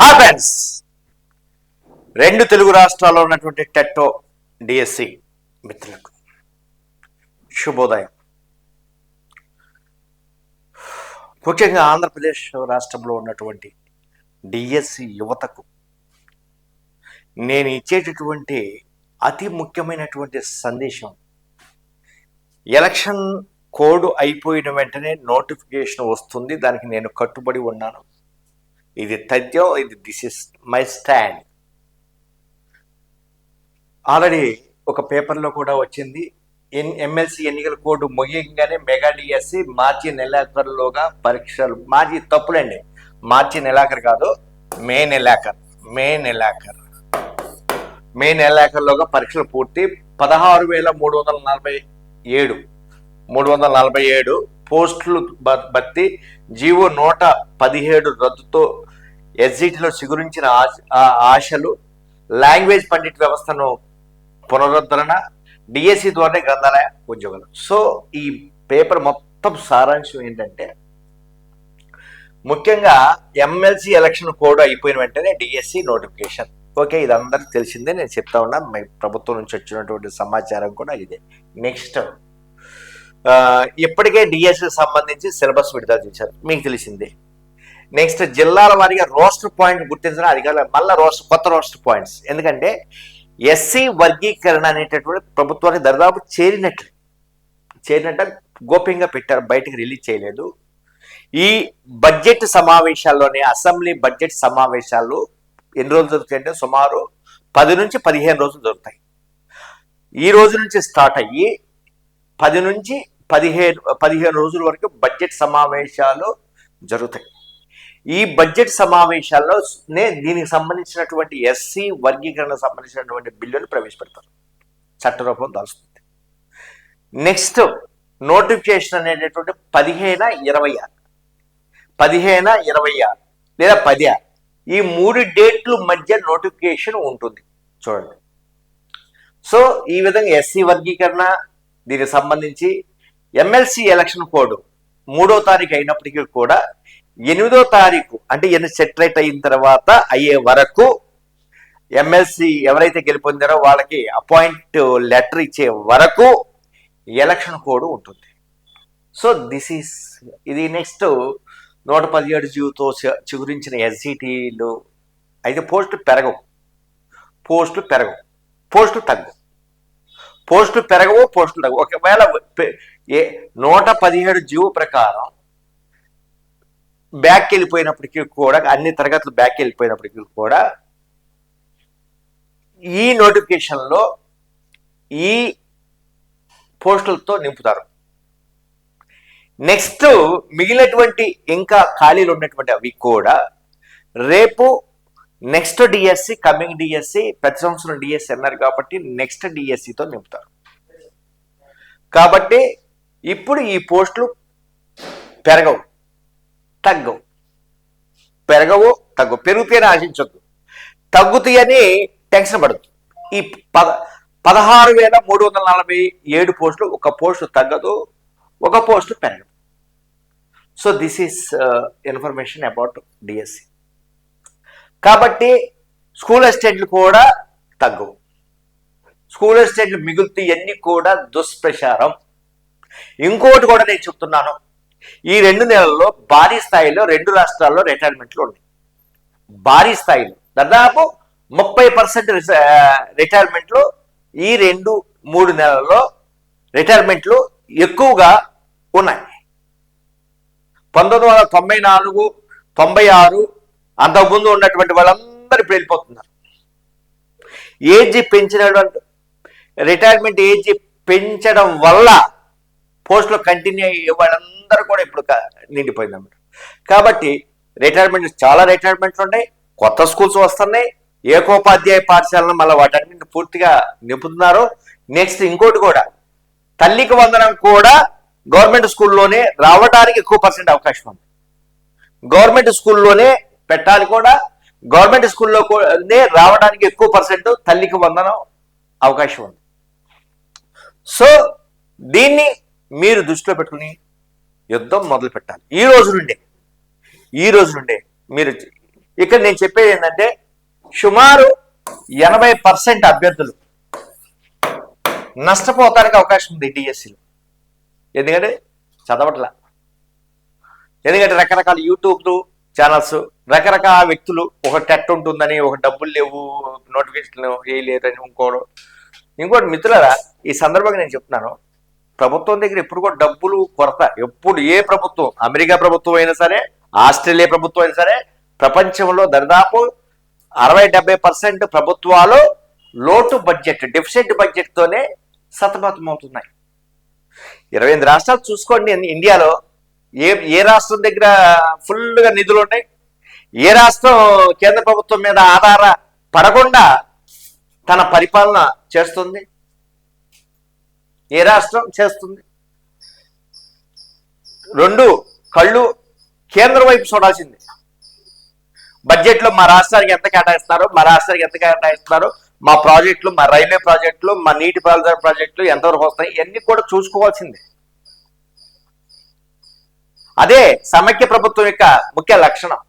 Hi friends రెండు తెలుగు రాష్ట్రాల్లో ఉన్నటువంటి టెట్టో డిఎస్సి మిత్రులకు శుభోదయం. ముఖ్యంగా ఆంధ్రప్రదేశ్ రాష్ట్రంలో ఉన్నటువంటి డిఎస్సి యువతకు నేను ఇచ్చేటటువంటి అతి ముఖ్యమైనటువంటి సందేశం ఎలక్షన్ కోడ్ అయిపోయిన వెంటనే నోటిఫికేషన్ వస్తుంది దానికి నేను కట్టుబడి ఉన్నాను. ఇది తథ్యం ఇది this is my stand already ఒక పేపర్లో కూడా వచ్చింది. ఎన్ ఎమ్మెల్సీ ఎన్నికల కోడ్ ముగియంగానే మెగా డిఎస్సి మార్చి నెలాఖరులోగా పరీక్షలు మార్చి తప్పులండి. మార్చి నెలాఖరు కాదు మే నెలాఖరు మే నెలాఖరు. మే నెలాఖరులోగా పరీక్షలు పూర్తి. పదహారు వేల మూడు వందల నలభై ఏడు మూడు వందల నలభై ఏడు పోస్టులు భర్తీ. జీవో నూట పదిహేడు రద్దుతో ఎస్జిటిలో చిగురించిన ఆశ- ఆశలు లాంగ్వేజ్ పండిట్ వ్యవస్థను పునరుద్ధరణ డిఎస్సి ద్వారానే గ్రంథాలయ ఉద్యోగాలు. సో ఈ పేపర్ మొత్తం సారాంశం ఏంటంటే ముఖ్యంగా ఎమ్మెల్సీ ఎలక్షన్ కోడ్ అయిపోయిన వెంటనే డిఎస్సి నోటిఫికేషన్. ఓకే ఇది అందరికి తెలిసిందే నేను చెప్తా ఉన్నా మీ ప్రభుత్వం నుంచి వచ్చినటువంటి సమాచారం కూడా ఇదే. నెక్స్ట్ ఇప్పటికే డిఎస్సి సంబంధించి సిలబస్ విడుదల చేశారు. మీకు తెలిసిందే. నెక్స్ట్ జిల్లాల వారీగా రోస్టర్ పాయింట్ గుర్తించిన అధికారులు మళ్ళీ రోస్టర్ కొత్త రోస్టర్ పాయింట్స్. ఎందుకంటే ఎస్సీ వర్గీకరణ అనేటటువంటి ప్రభుత్వానికి దరిదాపు చేరినట్లు చేరినట్టు గోప్యంగా పెట్టారు బయటకు రిలీజ్ చేయలేదు. ఈ బడ్జెట్ సమావేశాల్లోనే అసెంబ్లీ బడ్జెట్ సమావేశాలు ఎన్ని రోజులు జరుగుతాయంటే సుమారు పది నుంచి పదిహేను రోజులు దొరుకుతాయి ఈ రోజు నుంచి స్టార్ట్ అయ్యి పది నుంచి పదిహేను పదిహేను రోజుల వరకు బడ్జెట్ సమావేశాలు జరుగుతాయి. ఈ బడ్జెట్ సమావేశాల్లో నే దీనికి సంబంధించినటువంటి ఎస్సీ వర్గీకరణకు సంబంధించినటువంటి బిల్లును ప్రవేశపెడతారు. చట్టరూపం దాల్చుతుంది నెక్స్ట్ నోటిఫికేషన్ అనేటటువంటి పదిహేన ఇరవై పదిహేన ఇరవై లేదా పది ఈ మూడు డేట్లు మధ్య నోటిఫికేషన్ ఉంటుంది. చూడండి. సో ఈ విధంగా ఎస్సీ వర్గీకరణ దీనికి సంబంధించి ఎమ్మెల్సీ ఎలక్షన్ కోడ్ మూడో తారీఖు అయినప్పటికీ కూడా ఎనిమిదో తారీఖు అంటే ఎన్ని సెటిలైట్ అయిన తర్వాత అయ్యే వరకు ఎమ్మెల్సీ ఎవరైతే గెలుపొందారో వాళ్ళకి అపాయింట్ లెటర్ ఇచ్చే వరకు ఎలక్షన్ కోడ్ ఉంటుంది. సో దిస్ ఈస్ ఇది నెక్స్ట్ నూట పదిహేడు జీవుతో చిగురించిన ఎస్సీటీలు అయితే పోస్టులు పెరగవు. పోస్టులు పెరగవు. పోస్టులు తగ్గవు. పోస్టులు పెరగవు పోస్టులు తగ్గవు. ఒకవేళ ఏ నూట పదిహేడు జీవో ప్రకారం బ్యాక్ వెళ్ళిపోయినప్పటికీ కూడా అన్ని తరగతులు బ్యాక్ వెళ్ళిపోయినప్పటికీ కూడా ఈ నోటిఫికేషన్లో ఈ పోస్టులతో నింపుతారు. నెక్స్ట్ మిగిలినటువంటి ఇంకా ఖాళీలు ఉన్నటువంటి అవి కూడా రేపు నెక్స్ట్ డిఎస్సి కమింగ్ డిఎస్సి ప్రతి సంవత్సరం డిఎస్సి అన్నారు కాబట్టి నెక్స్ట్ డిఎస్సితో నింపుతారు. కాబట్టి ఇప్పుడు ఈ పోస్టులు పెరగవు. తగ్గవు. పెరగవు తగ్గవు పెరుగుతాయని ఆశించొద్దు తగ్గుతాయని టెన్షన్ పడద్దు. ఈ పద పదహారు వేల మూడు వందల నలభై ఏడు పోస్టులు ఒక పోస్టు తగ్గదు ఒక పోస్టు పెరగదు. So this is information about DSC కాబట్టి స్కూల్ అసిస్టెంట్లు కూడా తగ్గవు. స్కూల్ అసిస్టెంట్లు మిగులుతూ ఇవన్నీ కూడా దుష్ప్రచారం. ఇంకోటి కూడా నేను చెప్తున్నాను. ఈ రెండు నెలల్లో భారీ స్థాయిలో రెండు రాష్ట్రాల్లో రిటైర్మెంట్లు ఉన్నాయి. భారీ స్థాయిలో. దాదాపు ముప్పై పర్సెంట్ రిటైర్మెంట్లు ఈ రెండు మూడు నెలల్లో రిటైర్మెంట్లు ఎక్కువగా ఉన్నాయి. పంతొమ్మిది వందల తొంభై నాలుగు తొంభై ఆరు అంతకుముందు ఉన్నటువంటి వాళ్ళందరూ ఇప్పుడు వెళ్ళిపోతున్నారు ఏజ్ పెంచినటువంటి రిటైర్మెంట్ ఏజ్ పెంచడం వల్ల పోస్టులో కంటిన్యూ అయ్యే వాళ్ళందరూ కూడా ఇప్పుడు నిండిపోయింది అన్నమాట కాబట్టి రిటైర్మెంట్ చాలా రిటైర్మెంట్లు ఉన్నాయి కొత్త స్కూల్స్ వస్తున్నాయి ఏకోపాధ్యాయ పాఠశాలను మళ్ళీ వాటన్నింటిని పూర్తిగా నింపుతున్నారు. నెక్స్ట్ ఇంకోటి కూడా తల్లికి వందనం కూడా గవర్నమెంట్ స్కూల్లోనే రావడానికి ఎక్కువ పర్సెంట్ అవకాశం ఉంది. గవర్నమెంట్ స్కూల్లోనే పెట్టాలి కూడా గవర్నమెంట్ స్కూల్లో నే రావడానికి ఎక్కువ పర్సెంట్ తల్లికి వందనం అవకాశం ఉంది. సో దీన్ని మీరు దృష్టిలో పెట్టుకుని యుద్ధం మొదలు పెట్టాలి. ఈ రోజు నుండే. ఈ రోజు నుండే మీరు ఇక్కడ నేను చెప్పేది ఏంటంటే సుమారు ఎనభై పర్సెంట్ అభ్యర్థులు నష్టపోతానికి అవకాశం ఉంది డిఎస్సిలో ఎందుకంటే చదవట్లా. ఎందుకంటే రకరకాల యూట్యూబ్లు ఛానల్స్ రకరకాల వ్యక్తులు ఒక టెట్ ఉంటుందని ఒక డబ్బులు లేవు నోటిఫికేషన్ వేయలేదని ఇంకోడు. ఇంకోటి మిత్రులరా ఈ సందర్భంగా నేను చెప్తున్నాను ప్రభుత్వం దగ్గర ఎప్పుడు కూడా డబ్బులు కొరత. ఎప్పుడు ఏ ప్రభుత్వం అమెరికా ప్రభుత్వం అయినా సరే ఆస్ట్రేలియా ప్రభుత్వం అయినా సరే ప్రపంచంలో దాదాపు అరవై డెబ్బై పర్సెంట్ ప్రభుత్వాలు లోటు బడ్జెట్ డెఫిసిట్ బడ్జెట్ తోనే సతమతమవుతున్నాయి ఇరవై ఎనిమిది రాష్ట్రాలు చూసుకోండి ఇండియాలో ఏ ఏ రాష్ట్రం దగ్గర ఫుల్గా నిధులు ఉన్నాయి? ఏ రాష్ట్రం కేంద్ర ప్రభుత్వం మీద ఆధార పడకుండా తన పరిపాలన చేస్తుంది? ఏ రాష్ట్రం చేస్తుంది? రెండు కళ్ళు కేంద్రం వైపు చూడాల్సింది. బడ్జెట్లో మా రాష్ట్రానికి ఎంత కేటాయిస్తున్నారు మా రాష్ట్రానికి ఎంత కేటాయిస్తున్నారు మా ప్రాజెక్టులు మా రైల్వే ప్రాజెక్టులు మా నీటి పారుదల ప్రాజెక్టులు ఎంతవరకు వస్తాయి ఇవన్నీ కూడా చూసుకోవాల్సిందే. అదే సమైక్య ప్రభుత్వం యొక్క ముఖ్య లక్షణం.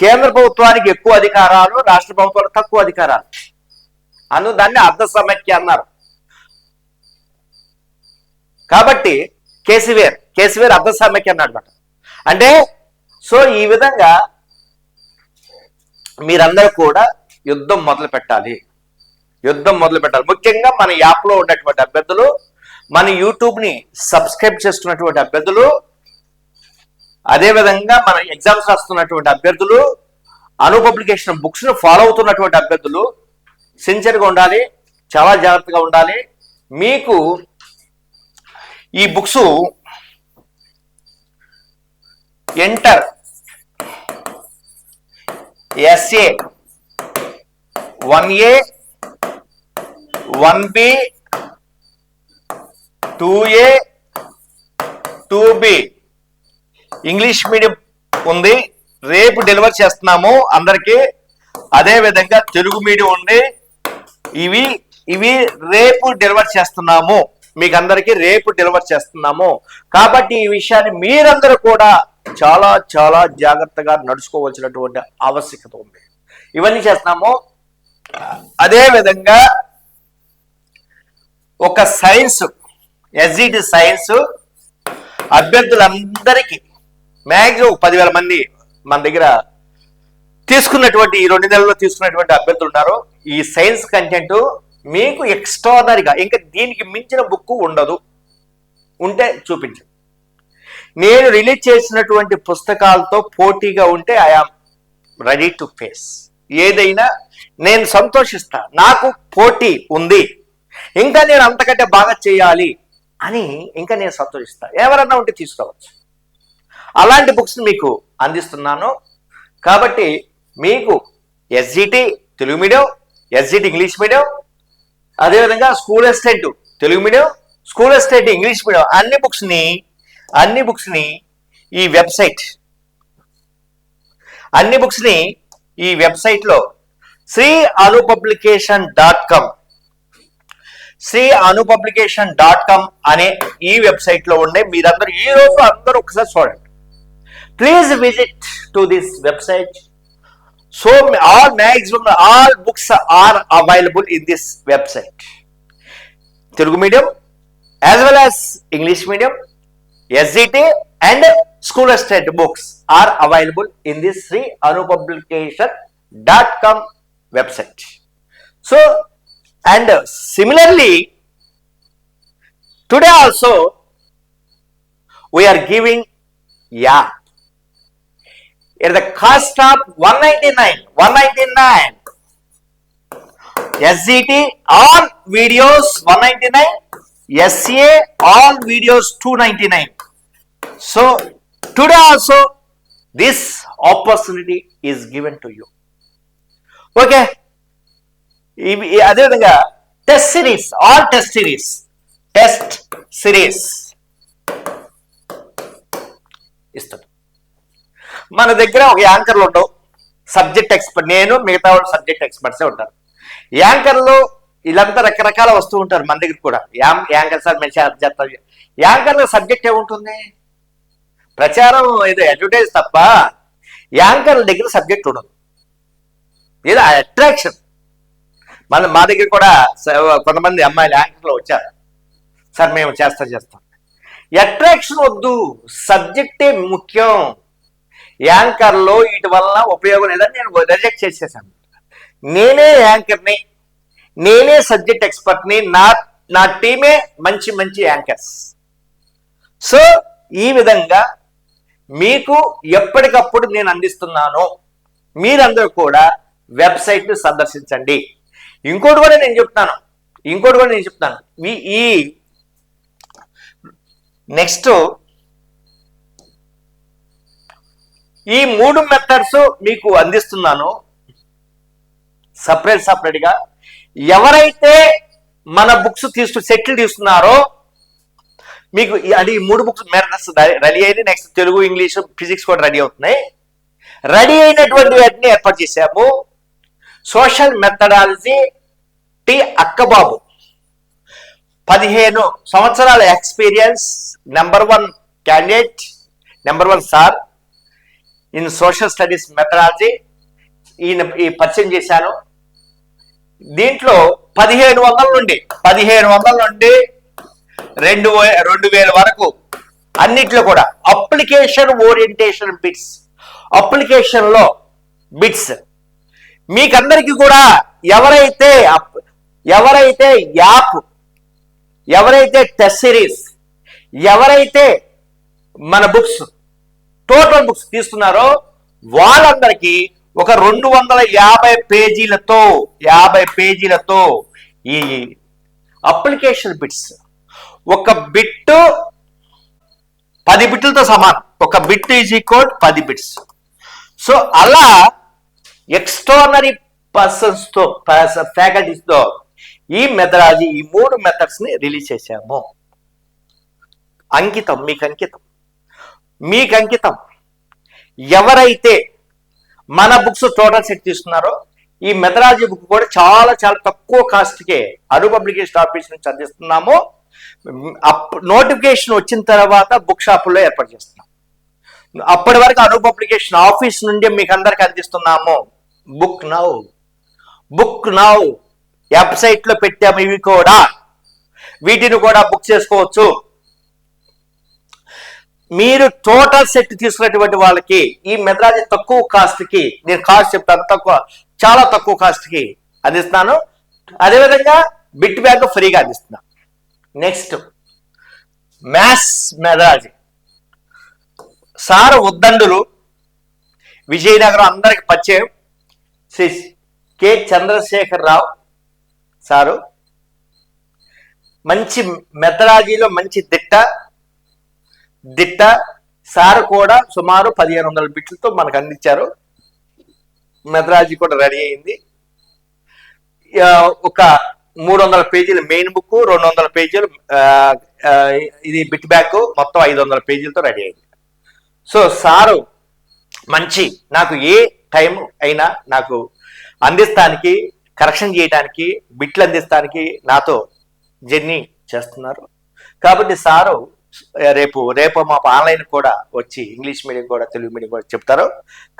కేంద్ర ప్రభుత్వానికి ఎక్కువ అధికారాలు రాష్ట్ర ప్రభుత్వాలు తక్కువ అధికారాలు. అను దాన్ని అర్ధ సమైక్య అన్నారు. కాబట్టి కేసీవేర్ కేసీవేర్ అర్ధ సమైక్య అన్నమాట అంటే సో ఈ విధంగా మీరందరూ కూడా యుద్ధం మొదలు పెట్టాలి. యుద్ధం మొదలు పెట్టాలి. ముఖ్యంగా మన యాప్లో ఉన్నటువంటి అభ్యర్థులు మన యూట్యూబ్ని సబ్స్క్రైబ్ చేసుకున్నటువంటి అభ్యర్థులు అదేవిధంగా మన ఎగ్జామ్స్ రాస్తున్నటువంటి అభ్యర్థులు అను పబ్లికేషన్ బుక్స్ను ఫాలో అవుతున్నటువంటి అభ్యర్థులు సిన్సియర్గా ఉండాలి చాలా జాగ్రత్తగా ఉండాలి. మీకు ఈ books enter SA one A one B two A two B. English medium ఉంది. రేపు డెలివర్ చేస్తున్నాము అందరికీ. అదే విధంగా తెలుగు మీడియం ఉంది. ఇవి ఇవి రేపు డెలివర్ చేస్తున్నాము. మీకు అందరికీ రేపు డెలివర్ చేస్తున్నాము. కాబట్టి ఈ విషయాన్ని మీరందరూ కూడా చాలా చాలా జాగ్రత్తగా నడుచుకోవాల్సినటువంటి ఆవశ్యకత ఉంది. ఇవన్నీ చేస్తున్నాము. అదే విధంగా ఒక సైన్స్ ఎస్జిటి సైన్స్ అభ్యర్థులందరికీ మ్యాక్సిమం పదివేల మంది మన దగ్గర తీసుకున్నటువంటి ఈ రెండు నెలల్లో తీసుకున్నటువంటి అభ్యర్థులు ఉన్నారు. ఈ సైన్స్ కంటెంట్ మీకు ఎక్స్ట్రాడనరీగా ఇంకా దీనికి మించిన బుక్ ఉండదు. ఉంటే చూపించండి నేను రిలీజ్ చేసినటువంటి పుస్తకాలతో పోటీగా ఉంటే ఐఆమ్ రెడీ టు ఫేస్ ఏదైనా నేను సంతోషిస్తా. నాకు పోటీ ఉంది. ఇంకా నేను అంతకంటే బాగా చేయాలి అని ఇంకా నేను సంతోషిస్తా. ఎవరన్నా ఉంటే తీసుకోవచ్చు. అలాంటి బుక్స్ మీకు అందిస్తున్నాను. కాబట్టి మీకు SGT Telugu medium SGT English medium అదేవిధంగా school assistant Telugu medium school assistant English medium అన్ని బుక్స్ని అన్ని బుక్స్ని ఈ వెబ్సైట్ అన్ని బుక్స్ని ఈ వెబ్సైట్లో Shri Anu publication dot com Shri Anu publication dot com అనే ఈ వెబ్సైట్లో ఉండే మీరందరూ ఈరోజు అందరూ ఒకసారి చూడండి. Please visit to this website So all maximum all books are available in this website. Telugu medium as well as English medium, SGT and school state books are available in this Sri anupublication.com website. So and similarly today also we are giving yeah at the cost of 199 199 sgt all videos 199 sa all videos 299 so today also this opportunity is given to you okay ఇవి అదేవిధంగా test series all test series test series ఇస్తాడు మన దగ్గర ఒక యాంకర్లు ఉండవు. Subject expert నేను మిగతా వాళ్ళు సబ్జెక్ట్ ఎక్స్పర్ట్సే ఉంటారు. యాంకర్లు వీళ్ళంతా రకరకాల వస్తూ ఉంటారు మన దగ్గర కూడా. యాం యాంకర్ సార్ మంచి చేస్తారు యాంకర్ల సబ్జెక్ట్ ఏముంటుంది? ప్రచారం ఏదో అడ్వర్టైజ్ తప్ప యాంకర్ల దగ్గర సబ్జెక్ట్ ఉండదు. ఏదో అట్రాక్షన్ మన మా దగ్గర కూడా స- కొంతమంది అమ్మాయిలు యాంకర్లు వచ్చారు. సార్ మేము చేస్తా చేస్తాం. అట్రాక్షన్ వద్దు. సబ్జెక్టే ముఖ్యం. యాంకర్లో వీటి వలన ఉపయోగం లేదని నేను రిజెక్ట్ చేసేసాను. నేనే యాంకర్ని నేనే సబ్జెక్ట్ ఎక్స్పర్ట్ని నా నా టీమే మంచి మంచి యాంకర్స్. సో ఈ విధంగా మీకు ఎప్పటికప్పుడు నేను అందిస్తున్నాను. మీరందరూ కూడా వెబ్సైట్ సందర్శించండి. ఇంకోటి కూడా నేను చెప్తాను ఇంకోటి కూడా నేను చెప్తాను ఈ ఈ నెక్స్ట్ ఈ మూడు మెథడ్స్ మీకు అందిస్తున్నాను. సపరేట్ సపరేట్గా. ఎవరైతే మన బుక్స్ తీసుకు సెటిల్ తీస్తున్నారో మీకు అది ఈ మూడు బుక్స్ మెథడ్స్ రెడీ అయింది. నెక్స్ట్ తెలుగు ఇంగ్లీష్ ఫిజిక్స్ కూడా రెడీ అవుతున్నాయి. రెడీ అయినటువంటి వాటిని ఏర్పాటు చేశాము. Social methodology T Akkababu. పదిహేను సంవత్సరాల experience number one candidate number one sir in social studies methodology ఈయన ఈ పరిచయం చేశాను. దీంట్లో పదిహేను వందల నుండి పదిహేను వందల నుండి రెండు వే- రెండు వేల వరకు అన్నిట్లో కూడా అప్లికేషన్ ఓరియంటేషన్ బిట్స్ అప్లికేషన్లో బిట్స్. మీకందరికీ కూడా ఎవరైతే అప్- ఎవరైతే యాప్ ఎవరైతే టెస్ట్ సిరీస్ ఎవరైతే మన బుక్స్ టోటల్ బుక్స్ తీస్తున్నారో వాళ్ళందరికీ ఒక రెండు వందల యాభై పేజీలతో యాభై పేజీలతో ఈ అప్లికేషన్ బిట్స్. ఒక బిట్ పది బిట్లతో సమానం. ఒక బిట్ ఈజ్ ఈక్వల్ పది బిట్స్. సో అలా ఎక్స్ట్రానరీ పర్సన్స్తో ఫ్యాకల్టీస్తో ఈ మెథడాలజీ ఈ మూడు మెథడ్స్ని రిలీజ్ చేశాము. అంకితం మీకు అంకితం. మీకు అంకితం ఎవరైతే మన బుక్స్ టోటల్ సెట్ తీసుకున్నారో ఈ మెథడాలజీ బుక్ కూడా చాలా చాలా తక్కువ కాస్ట్కే అను పబ్లికేషన్ ఆఫీస్ నుంచి అందిస్తున్నాము. నోటిఫికేషన్ వచ్చిన తర్వాత బుక్ షాపుల్లో ఏర్పాటు చేస్తున్నాం. అప్పటి వరకు అను పబ్లికేషన్ ఆఫీస్ నుండి మీకు అందరికి అందిస్తున్నాము. Book now. Book now. వెబ్సైట్లో పెట్టాము ఇవి కూడా. వీటిని కూడా బుక్ చేసుకోవచ్చు. మీరు టోటల్ సెట్ తీసుకున్నటువంటి వాళ్ళకి ఈ మెథడాలజీ తక్కువ కాస్ట్కి నేను కాస్ట్ చెప్తాను తక్కువ చాలా తక్కువ కాస్ట్కి అందిస్తున్నాను. అదేవిధంగా బిట్ బ్యాగ్ ఫ్రీగా అందిస్తున్నాను నెక్స్ట్ మ్యాథ్స్ మెథడాలజీ సార్ ఉద్దండులు విజయనగరం అందరికి పరిచయం. Shri K Chandrashekar Rao sir. మంచి మెథడాలజీలో మంచి దిట్ట. దిట్ట సార్ కూడా సుమారు పదిహేను వందల బిట్లతో మనకు అందించారు. మెద్రాజీ కూడా రెడీ అయింది. ఒక మూడు వందల పేజీలు మెయిన్ బుక్ రెండు వందల పేజీలు ఇది బిట్ బ్యాక్ మొత్తం ఐదు వందల పేజీలతో రెడీ అయింది. సో సారు మంచి నాకు ఏ టైం అయినా నాకు అందిస్తానికి కరెక్షన్ చేయడానికి బిట్లు అందిస్తానికి నాతో జర్నీ చేస్తున్నారు. కాబట్టి సారు రేపు రేపు మాకు ఆన్లైన్ కూడా వచ్చి ఇంగ్లీష్ మీడియం కూడా తెలుగు మీడియం కూడా చెప్తారు.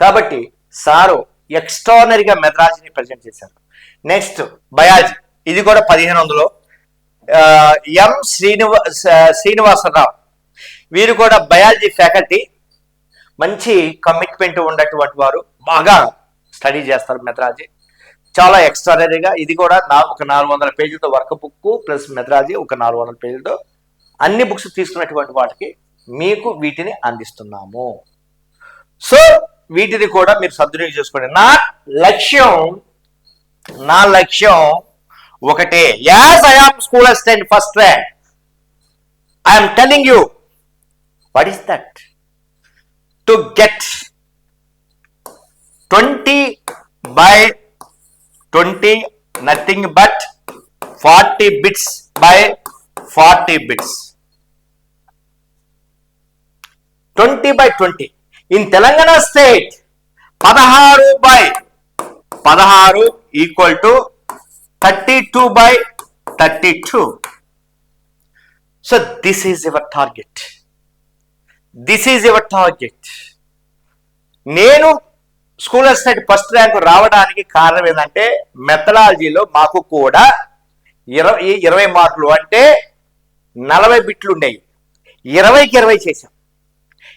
కాబట్టి సారు ఎక్స్ట్రానరీగా మెద్రాజీని ప్రజెంట్ చేశారు. నెక్స్ట్ బయాలజీ ఇది కూడా పదిహేను వందలు. ఎం శ్రీనివా శ్రీనివాసరావు. వీరు కూడా బయాలజీ ఫ్యాకల్టీ. మంచి కమిట్మెంట్ ఉన్నటువంటి వారు. బాగా స్టడీ చేస్తారు మెద్రాజీ చాలా ఎక్స్ట్రానరీగా ఇది కూడా నా ఒక నాలుగు వందల పేజీలతో వర్క్ బుక్ ప్లస్ మెద్రాజీ ఒక నాలుగు వందల పేజీలతో అన్ని బుక్స్ తీసుకున్నటువంటి వాటికి మీకు వీటిని అందిస్తున్నాము. సో వీటిని కూడా మీరు సద్వినియోగం చేసుకోండి. నా లక్ష్యం నా లక్ష్యం ఒకటే. As I am school assistant first rank I'm telling you what is that to get twenty by twenty nothing but forty bits by forty bits twenty by twenty. In Telangana state పదహారు by పదహారు equal to thirty two by thirty two so this is your target this is your target నేను school assistant first rank రావడానికి కారణం ఏంటంటే మెథడాలజీలో మాకు కూడా ఇరవై ఇరవై మార్కులు అంటే నలభై బిట్లు ఉన్నాయి ఇరవైకి ఇరవై చేశాం.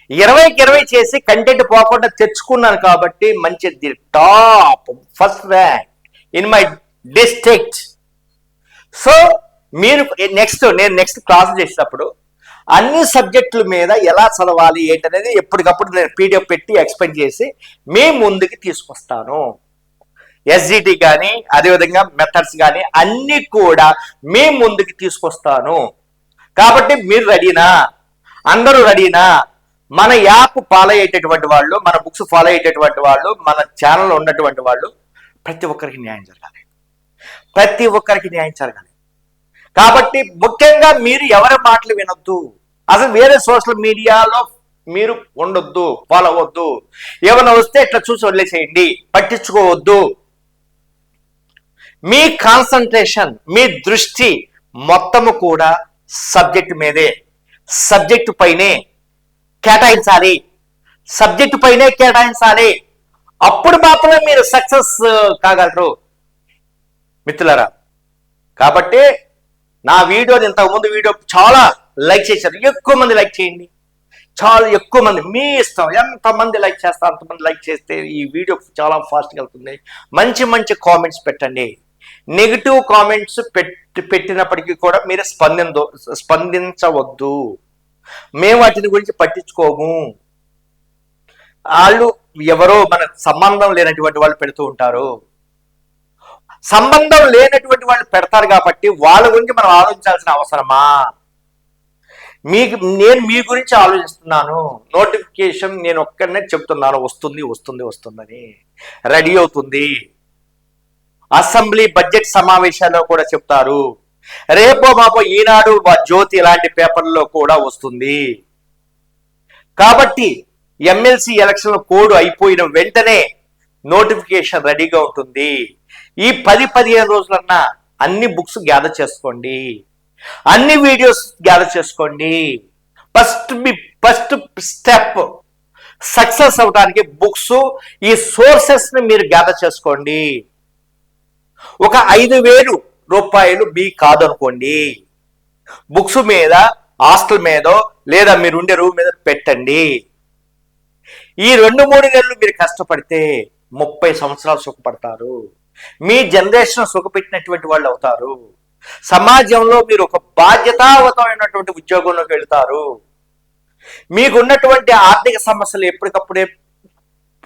ఇరవైకి ఇరవై చేసి కంటెంట్ పోకుండా తెచ్చుకున్నాను కాబట్టి మంచిది top first rank in my district. So మీరు నెక్స్ట్ నేను నెక్స్ట్ క్లాస్ చేసినప్పుడు అన్ని సబ్జెక్టుల మీద ఎలా చదవాలి ఏంటనేది ఎప్పటికప్పుడు నేను పీడిఎఫ్ పెట్టి ఎక్స్ప్లెయిన్ చేసి మీ ముందుకి తీసుకొస్తాను. ఎస్జిటి కానీ అదేవిధంగా మెథడ్స్ కానీ అన్ని కూడా మీ ముందుకి తీసుకొస్తాను. కాబట్టి మీరు రెడీనా అందరూ రెడీనా మన యాప్ ఫాలో అయ్యేటటువంటి వాళ్ళు మన బుక్స్ ఫాలో అయ్యేటటువంటి వాళ్ళు మన ఛానల్ ఉన్నటువంటి వాళ్ళు ప్రతి ఒక్కరికి న్యాయం జరగాలి. ప్రతి ఒక్కరికి న్యాయం జరగాలి. కాబట్టి ముఖ్యంగా మీరు ఎవరి మాటలు వినొద్దు. అసలు వేరే సోషల్ మీడియాలో మీరు ఉండొద్దు ఫాలో అవ్వద్దు ఏమైనా వస్తే ఇట్లా చూసి వదిలేసేయండి పట్టించుకోవద్దు. మీ కాన్సన్ట్రేషన్ మీ దృష్టి మొత్తము కూడా సబ్జెక్ట్ మీదే. సబ్జెక్టు పైనే. కేటాయించాలి. సబ్జెక్టు పైనే కేటాయించాలి. అప్పుడు మాత్రమే మీరు సక్సెస్ కాగలరు. మిత్రులారా కాబట్టి నా వీడియోని ఇంతకుముందు వీడియో చాలా లైక్ చేశారు. ఎక్కువ మంది లైక్ చేయండి. చాలా ఎక్కువ మంది మీ ఇష్టం. ఎంతమంది లైక్ చేస్తారు అంతమంది లైక్ చేస్తే ఈ వీడియో చాలా ఫాస్ట్గా వెళ్తుంది. మంచి మంచి కామెంట్స్ పెట్టండి. నెగిటివ్ కామెంట్స్ పెట్టి పెట్టినప్పటికీ కూడా మీరు స్పందిందో స్పందించవద్దు. మేము వాటిని గురించి పట్టించుకోము. వాళ్ళు ఎవరో మన సంబంధం లేనటువంటి వాళ్ళు పెడుతూ ఉంటారు. సంబంధం లేనటువంటి వాళ్ళు పెడతారు కాబట్టి వాళ్ళ గురించి మనం ఆలోచించాల్సిన అవసరమా? మీకు నేను మీ గురించి ఆలోచిస్తున్నాను. నోటిఫికేషన్ నేను ఒక్కడనే చెప్తున్నాను. వస్తుంది వస్తుంది వస్తుందని. రెడీ అవుతుంది. అసెంబ్లీ బడ్జెట్ సమావేశాల్లో కూడా చెప్తారు. రేపో మాపో ఈనాడు జ్యోతి ఇలాంటి పేపర్లో కూడా వస్తుంది. కాబట్టి ఎమ్మెల్సీ ఎలక్షన్ కోడ్ అయిపోయిన వెంటనే నోటిఫికేషన్ రెడీగా ఉంటుంది. ఈ పది పదిహేను రోజులన్నా అన్ని బుక్స్ గ్యాదర్ చేసుకోండి. అన్ని వీడియోస్ గ్యాదర్ చేసుకోండి. ఫస్ట్ మీ ఫస్ట్ స్టెప్ సక్సెస్ అవడానికి బుక్స్ ఈ సోర్సెస్ని మీరు గ్యాదర్ చేసుకోండి. ఒక ఐదు వేలు రూపాయలు మీ కాదనుకోండి. బుక్స్ మీద హాస్టల్ మీద లేదా మీరు ఉండే రూమ్ మీద పెట్టండి. ఈ రెండు మూడు నెలలు మీరు కష్టపడితే ముప్పై సంవత్సరాలు సుఖపడతారు. మీ జనరేషన్ సుఖపెట్టినటువంటి వాళ్ళు అవుతారు. సమాజంలో మీరు ఒక బాధ్యతావతమైనటువంటి ఉద్యోగంలోకి వెళ్తారు. మీకున్నటువంటి ఆర్థిక సమస్యలు ఎప్పటికప్పుడే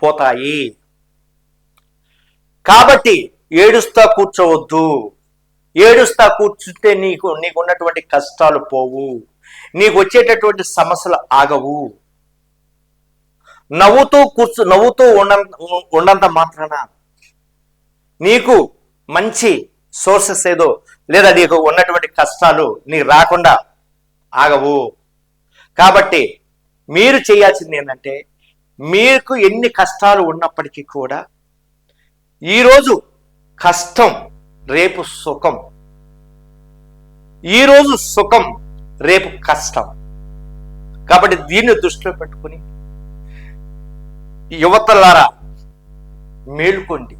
పోతాయి. కాబట్టి ఏడుస్తా కూర్చోవద్దు. ఏడుస్తా కూర్చుంటే నీకు నీకు ఉన్నటువంటి కష్టాలు పోవు. నీకు వచ్చేటటువంటి సమస్యలు ఆగవు. నవ్వుతూ కూర్చు నవ్వుతూ ఉండ ఉండంత మాత్రాన నీకు మంచి సోర్సెస్ ఏదో లేదా నీకు ఉన్నటువంటి కష్టాలు నీకు రాకుండా ఆగవు. కాబట్టి మీరు చేయాల్సింది ఏంటంటే మీకు ఎన్ని కష్టాలు ఉన్నప్పటికీ కూడా ఈరోజు కష్టం రేపు సుఖం. ఈరోజు సుఖం రేపు కష్టం. కాబట్టి దీన్ని దృష్టిలో పెట్టుకుని యువతలారా మేలుకోండి.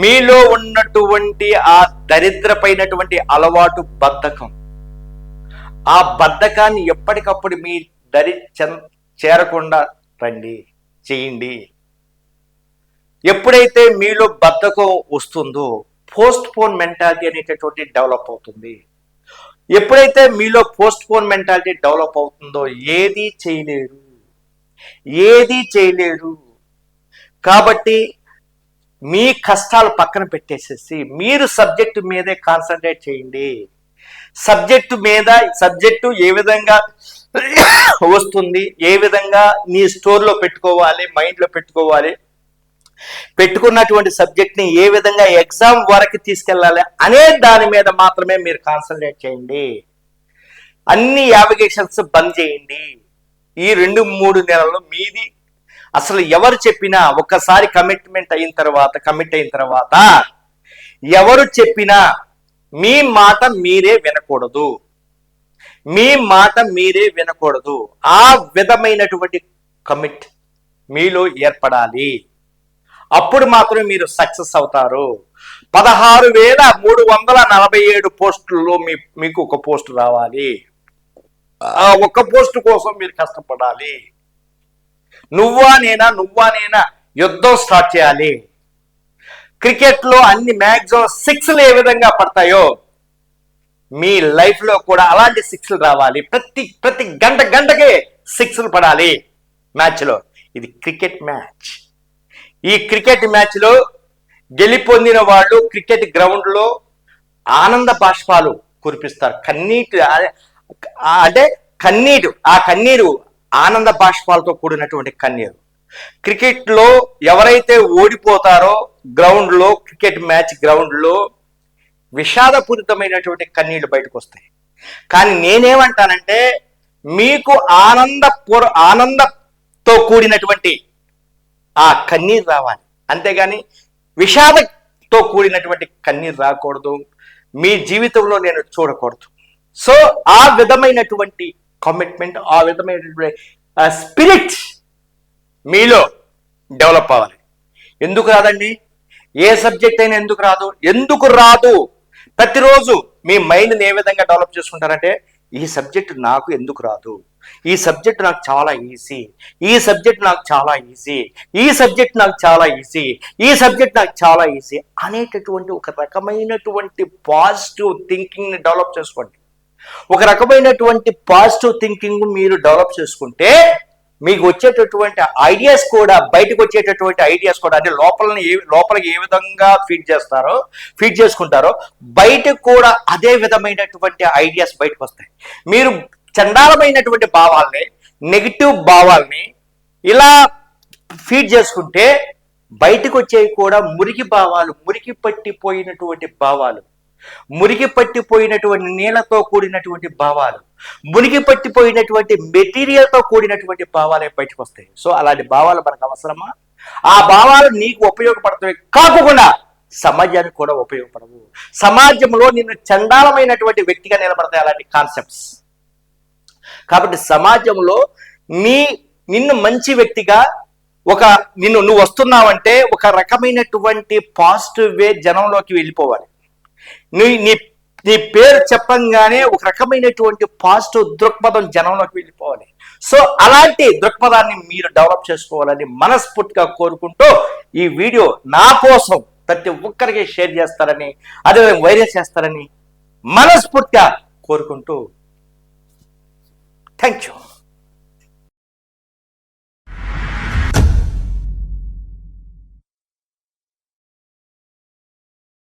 మీలో ఉన్నటువంటి ఆ దరిద్రపైనటువంటి అలవాటు బద్ధకం. ఆ బద్ధకాన్ని ఎప్పటికప్పుడు మీ దరి చేరకుండా రండి చేయండి. ఎప్పుడైతే మీలో బద్ధకం వస్తుందో పోస్ట్ పోన్ మెంటాలిటీ అనేటటువంటి డెవలప్ అవుతుంది. ఎప్పుడైతే మీలో పోస్ట్ పోన్ మెంటాలిటీ డెవలప్ అవుతుందో ఏది చేయలేరు. ఏది చేయలేరు. కాబట్టి మీ కష్టాలు పక్కన పెట్టేసేసి మీరు సబ్జెక్టు మీదే కాన్సన్ట్రేట్ చేయండి. సబ్జెక్టు మీద సబ్జెక్టు ఏ విధంగా వస్తుంది ఏ విధంగా నీ స్టోర్లో పెట్టుకోవాలి మైండ్లో పెట్టుకోవాలి పెట్టుకున్నటువంటి సబ్జెక్ట్ని ఏ విధంగా ఎగ్జామ్ వరకు తీసుకెళ్ళాలి అనే దాని మీద మాత్రమే మీరు కాన్సన్ట్రేట్ చేయండి. అన్ని యావిగేషన్స్ బంద్ చేయండి. ఈ రెండు మూడు నెలల్లో మీది అసలు ఎవరు చెప్పినా ఒక్కసారి కమిట్మెంట్ అయిన తర్వాత కమిట్ అయిన తర్వాత ఎవరు చెప్పినా మీ మాట మీరే వినకూడదు. మీ మాట మీరే వినకూడదు. ఆ విధమైనటువంటి కమిట్ మీలో ఏర్పడాలి. అప్పుడు మాత్రమే మీరు సక్సెస్ అవుతారు. పదహారు వేల మూడు వందల నలభై ఏడు పోస్టుల్లో మీ మీకు ఒక పోస్ట్ రావాలి. ఆ ఒక్క పోస్ట్ కోసం మీరు కష్టపడాలి. నువ్వా నేనా నువ్వా నేనా యుద్ధం స్టార్ట్ చేయాలి. క్రికెట్లో అన్ని మ్యాక్సిమం సిక్స్లు ఏ విధంగా పడతాయో మీ లైఫ్లో కూడా అలాంటి సిక్స్లు రావాలి. ప్రతి ప్రతి గంట గంటకే సిక్స్లు పడాలి మ్యాచ్లో. ఇది క్రికెట్ మ్యాచ్. ఈ క్రికెట్ మ్యాచ్లో గెలిపొందిన వాళ్ళు క్రికెట్ గ్రౌండ్లో ఆనంద బాష్పాలు కురిపిస్తారు. కన్నీటి అంటే కన్నీరు ఆ కన్నీరు ఆనంద బాష్పాలతో కూడినటువంటి కన్నీరు. క్రికెట్లో ఎవరైతే ఓడిపోతారో గ్రౌండ్లో క్రికెట్ మ్యాచ్ గ్రౌండ్లో విషాదపూరితమైనటువంటి కన్నీళ్ళు బయటకు వస్తాయి కానీ నేనేమంటానంటే మీకు ఆనందపూర్ ఆనందంతో కూడినటువంటి ఆ కన్నీరు రావాలి. అంతేగాని విషాదతో కూడినటువంటి కన్నీరు రాకూడదు. మీ జీవితంలో నేను చూడకూడదు. సో ఆ విధమైనటువంటి కమిట్మెంట్ ఆ విధమైనటువంటి స్పిరిట్ మీలో డెవలప్ అవ్వాలి. ఎందుకు రాదండి? ఏ సబ్జెక్ట్ అయినా ఎందుకు రాదు? ఎందుకు రాదు? ప్రతిరోజు మీ మైండ్ని ఏ విధంగా డెవలప్ చేసుకుంటారంటే ఈ సబ్జెక్ట్ నాకు ఎందుకు రాదు? ఈ సబ్జెక్ట్ నాకు చాలా ఈజీ. ఈ సబ్జెక్ట్ నాకు చాలా ఈజీ. ఈ సబ్జెక్ట్ నాకు చాలా ఈజీ. ఈ సబ్జెక్ట్ నాకు చాలా ఈజీ అనేటటువంటి ఒక రకమైనటువంటి పాజిటివ్ థింకింగ్ని డెవలప్ చేసుకోండి. ఒక రకమైనటువంటి పాజిటివ్ థింకింగ్ మీరు డెవలప్ చేసుకుంటే మీకు వచ్చేటటువంటి ఐడియాస్ కూడా బయటకు వచ్చేటటువంటి ఐడియాస్ కూడా అంటే లోపలని ఏ లోపలికి ఏ విధంగా ఫీడ్ చేస్తారో ఫీడ్ చేసుకుంటారో బయటకు కూడా అదే విధమైనటువంటి ఐడియాస్ బయటకు వస్తాయి. మీరు చండాలమైనటువంటి భావాల్ని నెగిటివ్ భావాల్ని ఇలా ఫీడ్ చేసుకుంటే బయటకు వచ్చేవి కూడా మురికి భావాలు మురికి పట్టిపోయినటువంటి భావాలు. మురికి పట్టిపోయినటువంటి నీళ్ళతో కూడినటువంటి భావాలు. మునిగి పట్టిపోయినటువంటి మెటీరియల్తో కూడినటువంటి భావాలే బయటకు వస్తాయి సో అలాంటి భావాలు మనకు అవసరమా? ఆ భావాలు నీకు ఉపయోగపడతాయి కాకుండా సమాజానికి కూడా ఉపయోగపడవు. సమాజంలో నిన్ను చండాలమైనటువంటి వ్యక్తిగా నిలబడతాయి అలాంటి కాన్సెప్ట్స్ కాబట్టి సమాజంలో నీ నిన్ను మంచి వ్యక్తిగా ఒక నిన్ను నువ్వు వస్తున్నావంటే ఒక రకమైనటువంటి పాజిటివ్ వే జనంలోకి వెళ్ళిపోవాలి. నీ నీ నీ పేరు చెప్పంగానే ఒక రకమైనటువంటి పాజిటివ్ దృక్పథం జనంలోకి వెళ్ళిపోవాలి. సో అలాంటి దృక్పథాన్ని మీరు డెవలప్ చేసుకోవాలని మనస్ఫూర్తిగా కోరుకుంటూ ఈ వీడియో నా కోసం ప్రతి ఒక్కరికి షేర్ చేస్తారని అదే వైరస్ చేస్తారని మనస్ఫూర్తిగా కోరుకుంటూ థ్యాంక్ యూ